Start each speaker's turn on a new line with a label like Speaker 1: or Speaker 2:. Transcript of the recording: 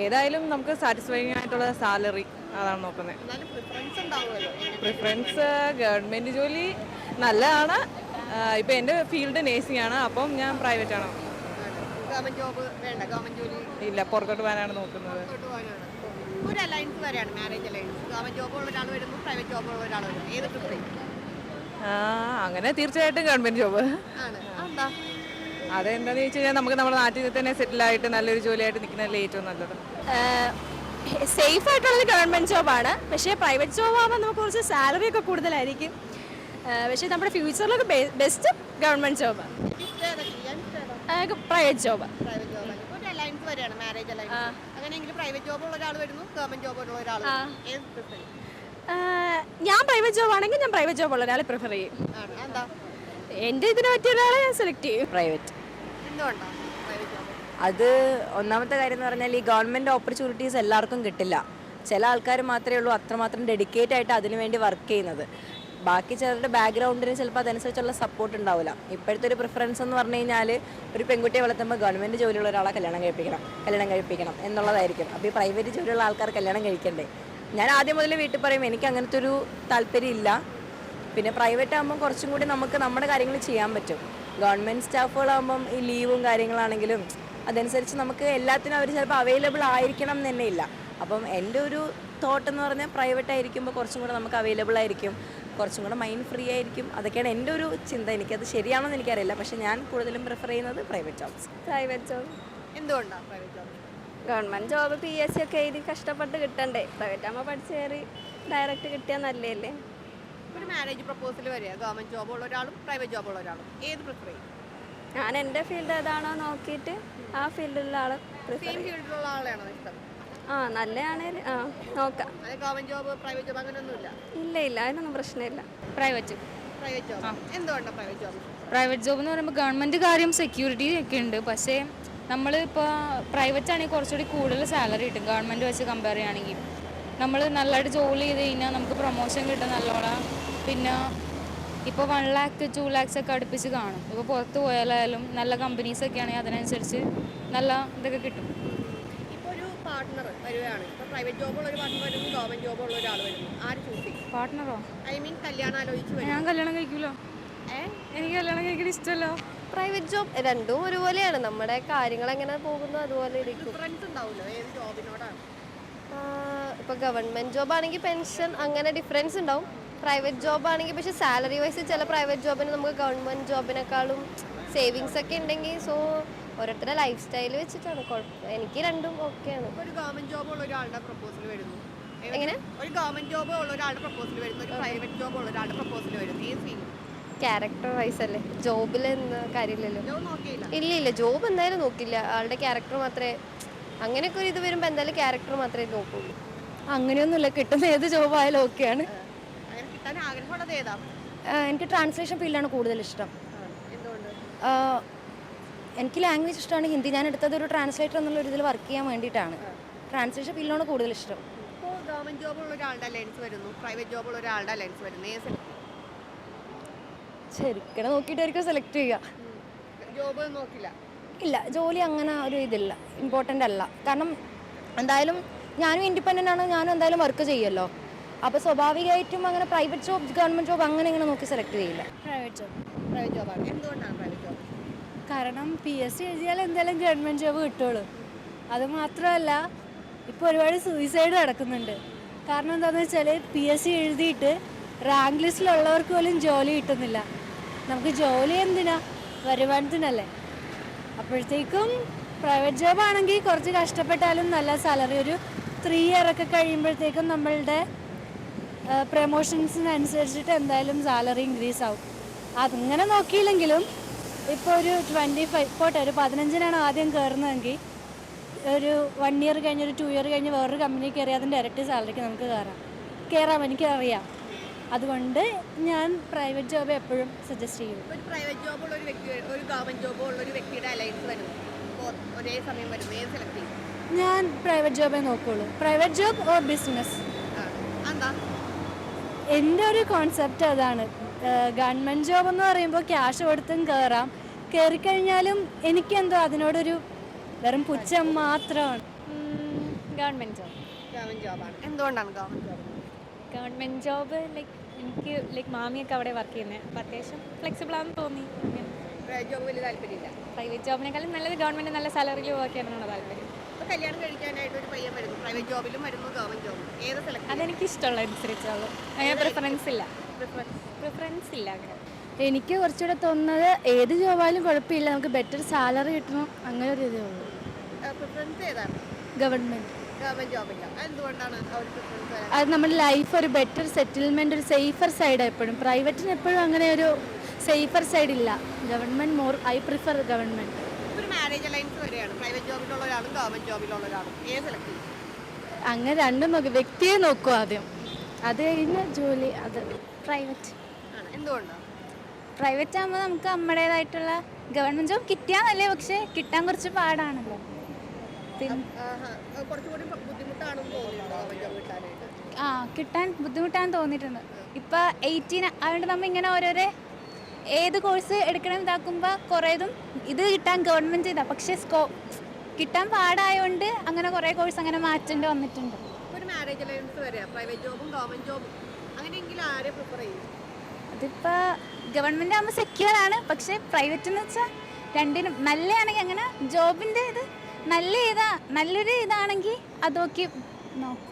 Speaker 1: ഏതായാലും നമുക്ക് സാറ്റിസ്ഫൈങ് ആയിട്ടുള്ള സാലറി അതാണ് നോക്കുന്നത്.
Speaker 2: പ്രിഫറൻസ്
Speaker 1: ഗവൺമെന്റ് ഗവൺമെന്റ് ജോലി നല്ലതാണ്. ഇപ്പം എന്റെ ഫീൽഡ് നേഴ്സിംഗ് ആണ് അപ്പം ഞാൻ പ്രൈവറ്റ് ആണ്. ഇല്ല പുറത്തോട്ട് പോകാനാണ് നോക്കുന്നത്.
Speaker 2: ഒരു അലയൻസ് വരെയാണ് മാരേജ് അലയൻസ് ഗവൺമെന്റ് ജോബുള്ള ഒരാൾ പ്രൈവറ്റ് ജോബുള്ള ഒരാൾ ഏത് പ്രിഫർ
Speaker 1: അങ്ങനെ തീർച്ചയായിട്ടും ഗവൺമെന്റ് ജോബ്
Speaker 2: ആണ്. എന്താ
Speaker 1: അതെന്താണെന്ന് ചോദിച്ചു കഴിഞ്ഞാൽ നമുക്ക് നമ്മുടെ നാട്ടിൽ തന്നെ സെറ്റിലായിട്ട് നല്ലൊരു ജോലിയായിട്ട് നിൽക്കുന്നതല്ലേ ഏറ്റവും നല്ലത്?
Speaker 3: സേഫ് ആയിട്ടുള്ളത് ഗവൺമെന്റ് ജോബാണ് പക്ഷേ പ്രൈവറ്റ് ജോബ് ആകുമ്പോൾ നമുക്ക് കുറച്ച് സാലറി ഒക്കെ കൂടുതലായിരിക്കും. പക്ഷേ നമ്മുടെ ഫ്യൂച്ചറിലൊക്കെ ബെസ്റ്റ് ഗവൺമെന്റ് ജോബാണ് പ്രൈവറ്റ് ജോബ്
Speaker 2: പ്രൈവറ്റ് ജോബ് ഒരു അലയൻസ് വരെയാണ് മാരേജ് അലയൻസ് അങ്ങനെയെങ്കിൽ പ്രൈവറ്റ് ജോബ് ഉള്ള ഒരാൾ വരുന്നു ഗവൺമെന്റ് ജോബ് ഉള്ള ഒരാൾ
Speaker 3: ഞാൻ പ്രൈവറ്റ് ജോബ് ആണെങ്കിൽ ഞാൻ പ്രൈവറ്റ് ജോബ് ഉള്ള ഒരാളെ പ്രിഫർ ചെയ്യും.
Speaker 2: എന്റെ ഇതിനെ
Speaker 3: എന്റെ ഇതിനെ പറ്റിയ ഒരാളെ ഞാൻ സെലക്ട് ചെയ്യും.
Speaker 4: പ്രൈവറ്റ് അത് ഒന്നാമത്തെ കാര്യം എന്ന് പറഞ്ഞാൽ ഈ ഗവൺമെന്റ് ഓപ്പർച്യൂണിറ്റീസ് എല്ലാവർക്കും കിട്ടില്ല. ചില ആൾക്കാർ മാത്രമേ ഉള്ളൂ അത്രമാത്രം ഡെഡിക്കേറ്റ് ആയിട്ട് അതിനു വേണ്ടി വർക്ക് ചെയ്യുന്നത്. ബാക്കി ചിലരുടെ ബാക്ക്ഗ്രൗണ്ടിന് ചിലപ്പോൾ അതനുസരിച്ചുള്ള സപ്പോർട്ട് ഉണ്ടാവില്ല. ഇപ്പോഴത്തെ ഒരു പ്രിഫറൻസ് എന്ന് പറഞ്ഞു കഴിഞ്ഞാൽ ഒരു പെൺകുട്ടിയെ വളർത്തുമ്പോൾ ഗവൺമെന്റ് ജോലിയുള്ള ഒരാളെ കല്യാണം കഴിപ്പിക്കണം കല്യാണം കഴിപ്പിക്കണം എന്നുള്ളതായിരിക്കും. അപ്പോൾ ഈ പ്രൈവറ്റ് ജോലിയുള്ള ആൾക്കാർ കല്യാണം കഴിക്കണ്ടേ? ഞാൻ ആദ്യം മുതൽ വീട്ടിൽ പറയും എനിക്ക് അങ്ങനത്തെ ഒരു താല്പര്യം ഇല്ല. പിന്നെ പ്രൈവറ്റ് ആകുമ്പോൾ കുറച്ചും കൂടി നമുക്ക് നമ്മുടെ കാര്യങ്ങൾ ചെയ്യാൻ പറ്റും. ഗവൺമെന്റ് സ്റ്റാഫുകളാകുമ്പം ഈ ലീവും കാര്യങ്ങളാണെങ്കിലും അതനുസരിച്ച് നമുക്ക് എല്ലാത്തിനും അവർ ചിലപ്പോൾ അവൈലബിൾ ആയിരിക്കണം എന്ന് തന്നെ ഇല്ല. അപ്പം എന്റെ ഒരു തോട്ട് എന്ന് പറഞ്ഞാൽ പ്രൈവറ്റ് ആയിരിക്കുമ്പോൾ കുറച്ചും കൂടെ നമുക്ക് അവൈലബിൾ ആയിരിക്കും. കുറച്ചും കൂടെ മൈൻഡ് ഫ്രീ ആയിരിക്കും. അതൊക്കെയാണ് എന്റെ ഒരു ചിന്ത. എനിക്കത് ശരിയാണെന്ന് എനിക്കറിയില്ല. പക്ഷേ ഞാൻ കൂടുതലും പ്രിഫർ ചെയ്യുന്നത് പ്രൈവറ്റ് ജോബ്സ്
Speaker 3: പ്രൈവറ്റ് ജോബ്
Speaker 2: എന്തുകൊണ്ടാണ് private job
Speaker 3: government job P S C ഒക്കെ എഴുതി കഷ്ടപ്പെട്ട് കിട്ടണ്ടേ? പ്രൈവറ്റ് ആകുമ്പോൾ പഠിച്ച് കയറി ഡയറക്റ്റ് കിട്ടിയാൽ നല്ലതല്ലേ?
Speaker 2: ഒരു മാരേജ് പ്രപ്പോസൽ വരിക ഗവൺമെന്റ് ജോബ് ഉള്ള ഒരാളും പ്രൈവറ്റ് ജോബ് ഉള്ള ഒരാളും. ഏത് പ്രിഫർ ചെയ്യും?
Speaker 3: ഞാൻ എന്റെ ഫീൽഡ് ഏതാണോ നോക്കിയിട്ട് ആ ഫീൽഡിലുള്ള ആളെ
Speaker 2: സെയിം ഫീൽഡിലുള്ള ആളെയാണോ ഇഷ്ടം?
Speaker 3: ആ നല്ലതാണേൽ ആ നോക്കാം.
Speaker 2: അത് ഗവൺമെന്റ് ജോബ് പ്രൈവറ്റ് ജോബ് അങ്ങനെയൊന്നുമില്ല
Speaker 3: ഇല്ല ഇല്ല അതിനൊന്നും പ്രശ്നമില്ല.
Speaker 5: പ്രൈവറ്റ്
Speaker 2: പ്രൈവറ്റ് ജോബ് എന്തുകൊണ്ടാണ് പ്രൈവറ്റ് ജോബ്
Speaker 5: പ്രൈവറ്റ് ജോബ് എന്ന് പറയുമ്പോൾ ഗവൺമെന്റ് കാര്യം സെക്യൂരിറ്റി ഒക്കെ ഉണ്ട്. പക്ഷേ നമ്മൾ ഇപ്പോൾ പ്രൈവറ്റ് ആണെങ്കിൽ കുറച്ചുകൂടി കൂടുതൽ സാലറി കിട്ടും. ഗവൺമെന്റ് വെച്ച് കമ്പയർ ചെയ്യുകയാണെങ്കിൽ. നമ്മൾ നല്ലതായിട്ട് ജോലി ചെയ്ത് കഴിഞ്ഞാൽ നമുക്ക് പ്രൊമോഷൻ കിട്ടും നല്ലോണം. പിന്നെ ഇപ്പോൾ വൺ ലാക്ക് ടു ലാക്സ് ഒക്കെ അടുപ്പിച്ച് കാണും. ഇപ്പോൾ പുറത്ത് പോയാലായാലും നല്ല കമ്പനീസ് ഒക്കെ ആണെങ്കിൽ അതിനനുസരിച്ച് നല്ല ഇതൊക്കെ കിട്ടും.
Speaker 2: പാർട്ട്ണർ വരികയാണ് ഇപ്പോൾ പ്രൈവറ്റ് ജോബുള്ള ഒരു പാർട്ട്ണർ വരുന്നു ഗവൺമെന്റ് ജോബുള്ള ഒരാൾ വരുന്നു. ആര് ചൂസ് ചെയ്യും?
Speaker 5: പാർട്ട്ണറോ
Speaker 2: ഐ മീൻ കല്യാണം ആലോചിച്ച് വരും
Speaker 5: ഞാൻ കല്യാണം കഴിക്കൂലോ? എനിക്ക് കല്യാണം കഴിക്കാൻ ഇഷ്ടമല്ലോ.
Speaker 6: പ്രൈവറ്റ് ജോബ് രണ്ടും ഒരുപോലെയാണ്. നമ്മുടെ കാര്യങ്ങൾ എങ്ങനെ പോകുന്നു അതുപോലെ ഇരിക്കും.
Speaker 2: ഡിഫറൻസ് ഉണ്ടാവുമല്ലോ ഏത് ജോബിനോടാണ്
Speaker 6: ഇപ്പോൾ ഗവൺമെന്റ് ജോബ് ആണെങ്കിൽ പെൻഷൻ അങ്ങനെ ഡിഫറൻസ് ഉണ്ടാവും. പ്രൈവറ്റ് ജോബ് ആണെങ്കിൽ പക്ഷേ സാലറി വൈസ് ചില പ്രൈവറ്റ് ജോബിന് നമുക്ക് ഗവൺമെന്റ് ജോബിനേക്കാളും സേവിങ്സ് ഒക്കെ ഉണ്ടെങ്കിൽ സോ ഓരോരുത്തരുടെ ലൈഫ് സ്റ്റൈൽ വെച്ചിട്ടാണ്. കുഴപ്പം എനിക്ക് രണ്ടും ഓക്കെയാണ്
Speaker 2: ഒരു ഗവൺമെന്റ് ജോബ് ഉള്ള ഒരാളുടെ പ്രപ്പോസൽ വരുന്നു.
Speaker 6: എങ്ങനെ?
Speaker 2: ഒരു ഗവൺമെന്റ് ജോബ് ഉള്ള ഒരാളുടെ പ്രപ്പോസൽ വരുന്നു. ഒരു പ്രൈവറ്റ് ജോബ് ഉള്ള ഒരാളുടെ പ്രപ്പോസൽ വരുന്നു. ഏത് ഫീൽ
Speaker 6: ക്യാരക്ടർ വൈസ് അല്ലേ? ജോബിൽ എന്ന കാര്യമില്ലല്ലോ. ഇല്ല ഇല്ല. ജോബ് എന്തായാലും നോക്കില്ല ആളുടെ ക്യാരക്ടർ മാത്രമേ അങ്ങനെയൊക്കെ ഒരു ഇത് വരുമ്പോൾ എന്തായാലും ക്യാരക്ടർ മാത്രമേ നോക്കുള്ളൂ.
Speaker 7: അങ്ങനെയൊന്നുമില്ല. കിട്ടുന്ന ഏത് ജോബ് ആയാലും ഓക്കെയാണ്
Speaker 2: അങ്ങനെ കിട്ടാൻ ആഗ്രഹമുള്ളത് ഏതാ?
Speaker 7: എനിക്ക് ട്രാൻസ്ലേഷൻ ഫീൽഡാണ് കൂടുതൽ ഇഷ്ടം. എനിക്ക് ലാംഗ്വേജ് ഇഷ്ടമാണ്. ഹിന്ദി. ഞാൻ എടുത്തത് ഒരു ട്രാൻസ്ലേറ്റർ എന്നുള്ള ഒരു ഇതിൽ വർക്ക് ചെയ്യാൻ വേണ്ടിയിട്ടാണ്. ട്രാൻസ്ലേഷൻ ഫീൽഡാണ് കൂടുതൽ ഇഷ്ടം.
Speaker 2: ഗവൺമെന്റ് ജോബുള്ള ഉള്ള ഒരാളുടെ അലയൻസ് വരുന്നു. പ്രൈവറ്റ് ജോബ് ഉള്ള ഒരാളുടെ അലയൻസ് വരുന്നു. ഏത്
Speaker 7: ശരിക്കും നോക്കിയിട്ടായിരിക്കും സെലക്ട് ചെയ്യുക.
Speaker 2: ജോബ് നോക്കില്ല?
Speaker 7: ഇല്ല ജോലി അങ്ങനെ ഒരു ഇതില്ല. ഇമ്പോർട്ടന്റ് അല്ല. കാരണം എന്തായാലും ഞാനും ഇൻഡിപെൻഡന്റ് ആണ് ഞാനും എന്തായാലും വർക്ക് ചെയ്യുമല്ലോ അപ്പോൾ സ്വാഭാവികമായിട്ടും അങ്ങനെ പ്രൈവറ്റ് ജോബ് ഗവൺമെന്റ് ജോബ് അങ്ങനെ ഇങ്ങനെ നോക്കി സെലക്ട് ചെയ്യില്ല.
Speaker 3: പ്രൈവറ്റ് ജോബ്
Speaker 2: പ്രൈവറ്റ് ജോബാണ് എന്തുകൊണ്ടാണ് പ്രൈവറ്റ് ജോബ്
Speaker 7: കാരണം പി എസ് സി എഴുതിയാൽ എന്തായാലും ഗവൺമെന്റ് ജോബ് കിട്ടുള്ളൂ. അത് മാത്രമല്ല ഇപ്പോൾ ഒരുപാട് സൂയിസൈഡ് നടക്കുന്നുണ്ട്. കാരണം എന്താണെന്ന് വെച്ചാൽ പി എസ് സി എഴുതിയിട്ട് റാങ്ക് ലിസ്റ്റിലുള്ളവർക്ക് പോലും ജോലി കിട്ടുന്നില്ല. നമുക്ക് ജോലി എന്തിനാ? വരുമാനത്തിനല്ലേ. അപ്പോഴത്തേക്കും പ്രൈവറ്റ് ജോബ് ആണെങ്കിൽ കുറച്ച് കഷ്ടപ്പെട്ടാലും നല്ല സാലറി ഒരു ത്രീ ഇയർ ഒക്കെ കഴിയുമ്പോഴത്തേക്കും നമ്മളുടെ പ്രമോഷൻസിനനുസരിച്ചിട്ട് എന്തായാലും സാലറി ഇൻക്രീസ് ആവും. അതിങ്ങനെ നോക്കിയില്ലെങ്കിലും ഇപ്പോൾ ഒരു ട്വന്റി ഫൈവ് പോട്ടെ ഒരു പതിനഞ്ചിനാണ് ആദ്യം കയറുന്നതെങ്കിൽ ഒരു വൺ ഇയർ കഴിഞ്ഞ് ഒരു ടു ഇയർ കഴിഞ്ഞ് വേറൊരു കമ്പനി കയറി അതിന്റെ ഇരട്ടി സാലറിക്ക് നമുക്ക് കയറാം കയറാം എനിക്കറിയാം. അതുകൊണ്ട് ഞാൻ പ്രൈവറ്റ് ജോബ് എപ്പോഴും സജസ്റ്റ് ചെയ്യും.
Speaker 2: ഒരു പ്രൈവറ്റ് ജോബ് ഒരു ഒരു ഗവൺമെന്റ് ജോബ് ഉള്ള ഒരു വ്യക്തിയുടെ അലയൻസ് വരുന്നു ഒരേ സമയം വരുന്നു ഏത് സെലക്ട് ചെയ്യും
Speaker 7: ഞാൻ പ്രൈവറ്റ് ജോബേ നോക്കുള്ളൂ. പ്രൈവറ്റ് ജോബ് ഓർ ബിസിനസ് എന്റെ ഒരു കോൺസെപ്റ്റ് അതാണ്. ഗവൺമെന്റ് ജോബ് എന്ന് പറയുമ്പോൾ ക്യാഷ് കൊടുത്തും കയറാം കയറിക്കഴിഞ്ഞാലും എനിക്കെന്തോ അതിനോടൊരു വെറും പുച്ഛം മാത്രമാണ്.
Speaker 3: ഗവൺമെന്റ് ജോബ്
Speaker 2: ജോബാണ് എന്തുകൊണ്ടാണ് ജോബ്
Speaker 3: ഗവൺമെന്റ് ജോബ് ലൈക്ക് എനിക്ക് ലൈക്ക് മാമിയൊക്കെ അവിടെ വർക്ക് ചെയ്യുന്നത് അപ്പം അത്യാവശ്യം ഫ്ലെക്സിബിൾ ആണെന്ന് തോന്നി.
Speaker 2: പ്രൈവറ്റ് ജോബ് വലിയ താല്പര്യമില്ല.
Speaker 3: പ്രൈവറ്റ് ജോബിനേക്കാളും നല്ലത് ഗവൺമെന്റ് നല്ല സാലറിയിൽ വർക്ക് ചെയ്യാനാണ് താല്പര്യം.
Speaker 2: കല്യാണം കഴിക്കാനായിട്ട് ഒരു പയ്യൻ വരുന്നു. പ്രൈവറ്റ് ജോബിലും വരുന്നു ഗവൺമെന്റ് ജോബും ഏത് സെലക്ട്
Speaker 3: അതെനിക്ക് ഇഷ്ടമുള്ള അനുസരിച്ചുള്ളൂ അങ്ങനെ പ്രിഫറൻസ് ഇല്ല. പ്രിഫറൻസ് ഇല്ല അങ്ങനെ.
Speaker 8: എനിക്ക് കുറച്ചുകൂടെ തോന്നുന്നത് ഏത് ജോബായാലും കുഴപ്പമില്ല. നമുക്ക് ബെറ്റർ സാലറി കിട്ടണം. അങ്ങനെ ഒരു ഇതേ ഉള്ളൂ.
Speaker 2: പ്രിഫറൻസ് ഏതാണ്?
Speaker 8: ഗവൺമെന്റ്
Speaker 2: ഗവൺമെന്റ് ജോബില്ല എന്തുകൊണ്ടാണ്
Speaker 8: അത് നമ്മുടെ ലൈഫ് ഒരു ബെറ്റർ സെറ്റിൽമെന്റ് ഒരു സേഫർ സൈഡ് എപ്പോഴും. പ്രൈവറ്റിന് എപ്പോഴും അങ്ങനെ ഒരു സേഫർ സൈഡ് ഇല്ല. Government more I prefer
Speaker 2: government ഒരു മാരേജ് അലയൻസ് വരെയാണ്. പ്രൈവറ്റ് ഗവൺമെന്റ് ജോബിലുള്ള ഒരാളും ഏത് സെലക്ട് ചെയ്യും?
Speaker 8: അങ്ങനെ രണ്ടും നോക്കി. വ്യക്തിയെ നോക്കും ആദ്യം. അത് കഴിഞ്ഞ് ജോലി അത്
Speaker 3: പ്രൈവറ്റ്.
Speaker 2: എന്തുകൊണ്ടാണ്
Speaker 3: പ്രൈവറ്റ് ആകുമ്പോൾ നമുക്ക് നമ്മുടേതായിട്ടുള്ള ഗവൺമെന്റ് ജോബ് കിട്ടിയാന്നല്ലേ പക്ഷെ കിട്ടാൻ കുറച്ച് പാടാണല്ലോ.
Speaker 2: ബുദ്ധിമുട്ടാണെന്ന്
Speaker 3: ആ കിട്ടാൻ ബുദ്ധിമുട്ടാന്ന് തോന്നിയിട്ടുണ്ട്. ഇപ്പൊ എയ്റ്റീൻ അതുകൊണ്ട് നമ്മൾ ഇങ്ങനെ ഓരോരോ ഏത് കോഴ്സ് എടുക്കണം ഇതാക്കുമ്പോൾ കുറേതും ഇത് കിട്ടാൻ ഗവൺമെന്റ് ചെയ്താൽ പക്ഷേ സ്കോ കിട്ടാൻ പാടായതുകൊണ്ട് അങ്ങനെ കുറേ കോഴ്സ് അങ്ങനെ മാറ്റേണ്ടി വന്നിട്ടുണ്ട്.
Speaker 2: അതിപ്പോ ഒരു മാരേജ് അലയൻസ് വരെയാ പ്രൈവറ്റ് ജോബും ഗവൺമെന്റ് ജോബും ആരെ പ്രിഫർ ചെയ്യും?
Speaker 3: അതിപ്പോൾ ഗവൺമെന്റ് ആകുമ്പോൾ സെക്യൂർ ആണ്. പക്ഷെ പ്രൈവറ്റ് എന്ന് വെച്ചാൽ രണ്ടിനും നല്ലതാണെങ്കിൽ അങ്ങനെ ജോബിന്റെ ഇത് നല്ല ഇതാ നല്ലൊരു ഇതാണെങ്കിൽ അതൊക്കെ നോക്കും.